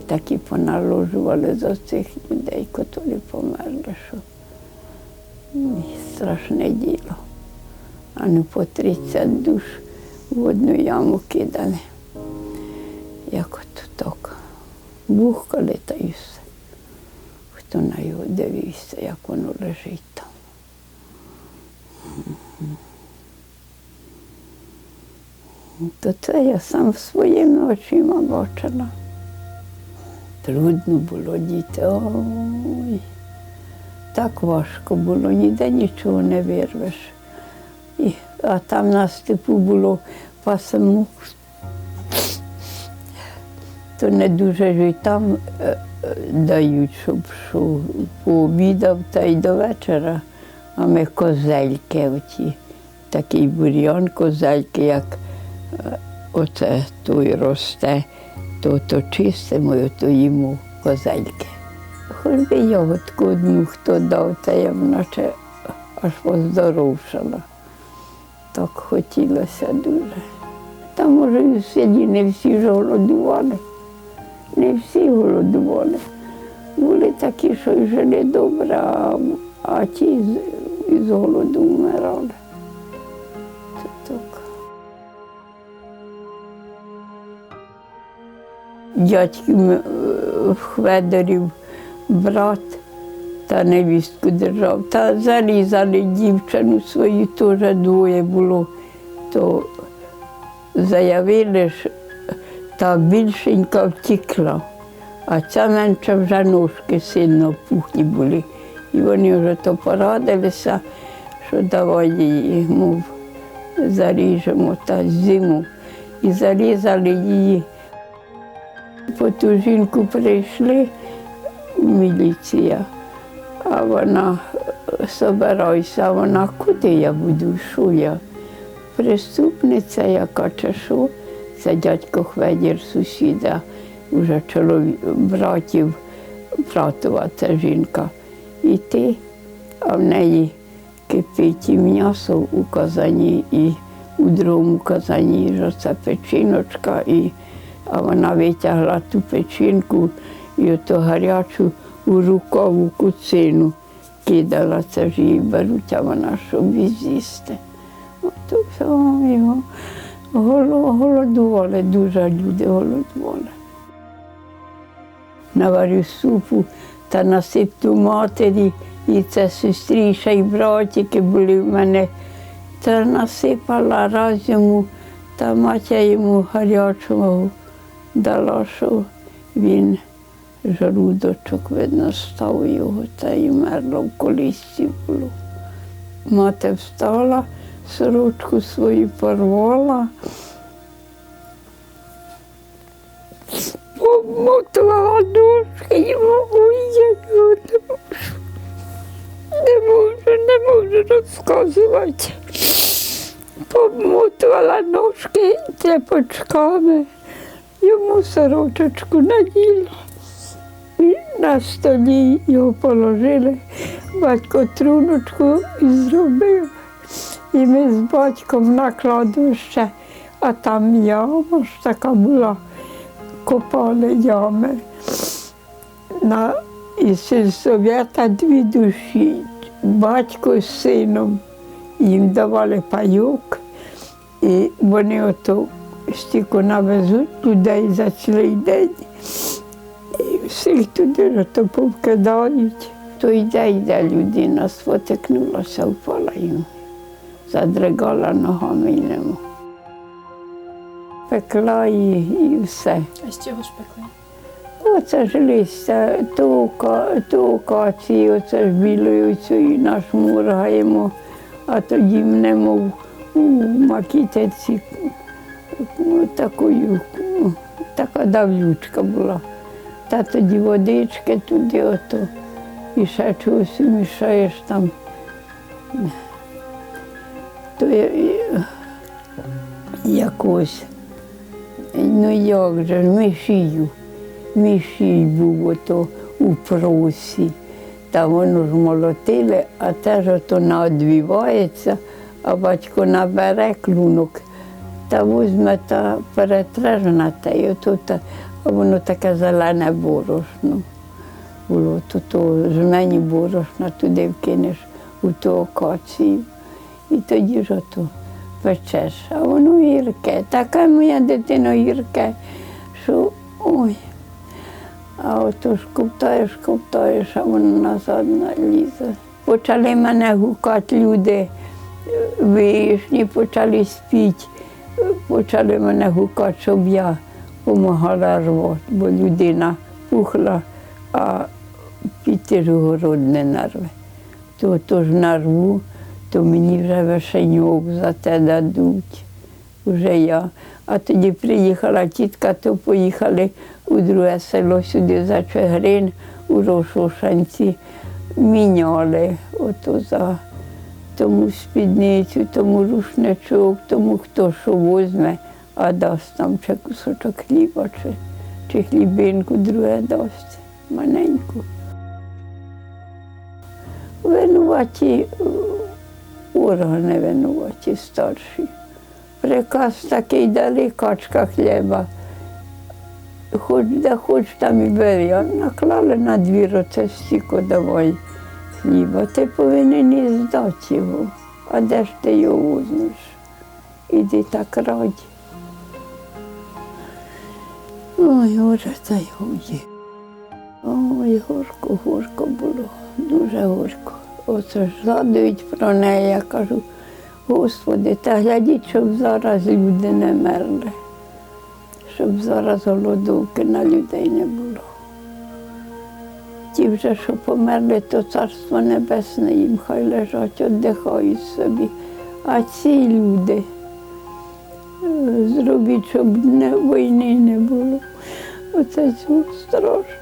могили такі поналожували за цих людей, котрі померли, що страшне діло. А не по 30 душ в одну яму кидали. Як от так. Бухкали та і все. Хто на його дивився, як воно лежить там. То це я сам своїми очима бачила. Трудно було діти. Ой. Так важко було, ніде нічого не вирвеш. І, а там на степу було пасемо, то не дуже ж і там е, е, дають, щоб що пообідав та й до вечора. А ми козельки оті, такий бур'ян козельки, як е, оце той росте, то, то чистимо, то їмо козельки. Хоч би ягодку одну хто дав, та я вначе аж поздоровшала. Так хотілося дуже. Та може і в не всі ж голодували. Не всі голодували. Були такі, що й жили добре, а, ті з, голоду вмирали. Дядьків е, Хведорів брат та невістку держав. Та зарізали дівчину свою, теж двоє було. То заявили, та більшенька втекла, а ця менша вже ножки сильно пухлі були. І вони вже то порадилися, що давай її, мов, заріжемо та зиму. І зарізали її. По ту жінку прийшли міліція, а вона е, собирайся, вона куди я буду, що я? Преступниця яка чи що? Це дядько Хведір, сусіда, вже чоловік, братів, братова ця жінка. І ти, а в неї кипить і м'ясо у казані, і у другому казані що це печіночка, і, а вона витягла ту печінку і ото гарячу у рукаву куцину кидала, це ж її беруть, а вона щоб і з'їсти. Все його голодували, дуже люди голодували. Наварю супу та насипту матері, і це сестріша і братики були в мене. Та насипала раз йому, та матя йому гарячого дала, що він желудочок, видно, став його та й мерло в колісці було. Мати встала, сорочку свою порвала, обмотувала ножки йому, ой, я не можу. Не можу, не можу розказувати. Обмотувала ножки цепочками, йому сорочечку наділа. І на столі його положили, батько труночку і зробив. І ми з батьком на кладовище, а там яма ж така була, копали ями. На, і сільсовєта дві душі, батько з сином. Їм давали пайок, і вони ото стільки навезуть людей за цілий день. І всіх туди ж то повкидають. То йде, йде людина, спотикнулася, впала йому, задригала ногами й нема. Пекла і, і все. А з чого ж пекли? Оце ж листя, то, ока- оце ж білою цією нашмургаємо, а тоді мнемо в- у макітиці ну, такою, ну, така давлючка була. Та тоді водички туди ото, і ще чогось мішаєш там. То якось. Ну як же, ж, мишію. Мішій був ото у просі. Та воно ж молотили, а теж ото наодвівається, а батько набере клунок та візьме та перетреже на те, і отут, а воно таке зелене борошно було. То жмені борошна туди вкинеш у ту окацію. І тоді ж ото печеш. А воно гірке. Така моя дитина гірке, що ой. А ото ж ковтаєш, ковтаєш, а воно назад налізе. Почали мене гукати люди е, вишні, почали спіти, е, почали мене гукати, щоб я допомагала рвати, бо людина пухла, а у город не нарве. То, то ж нарву, то мені вже вишеньок за те дадуть. Уже я. А тоді приїхала тітка, то поїхали у друге село сюди за Чигирин, у Рошошанці. Міняли ото за тому спідницю, тому рушничок, тому хто що возьме, а дасть там чи кусочок хліба, чи, чи хлібинку друге дасть маленьку. Винуваті органи винуваті старші. Приказ такий дали качка хліба. Хоч де хоч там і бери, а наклали на двір оце стіко давай хліба. Ти повинен і здати його. А де ж ти його возьмеш? Іди так раді. Ой, Боже, та й годі. Ой, горько, горько було, дуже горько. Оце ж згадують про неї, я кажу, Господи, та глядіть, щоб зараз люди не мерли, щоб зараз голодовки на людей не було. Ті вже, що померли, то царство небесне їм хай лежать, віддихають собі. А ці люди е, зробіть, щоб не, війни не було. Оце страшно.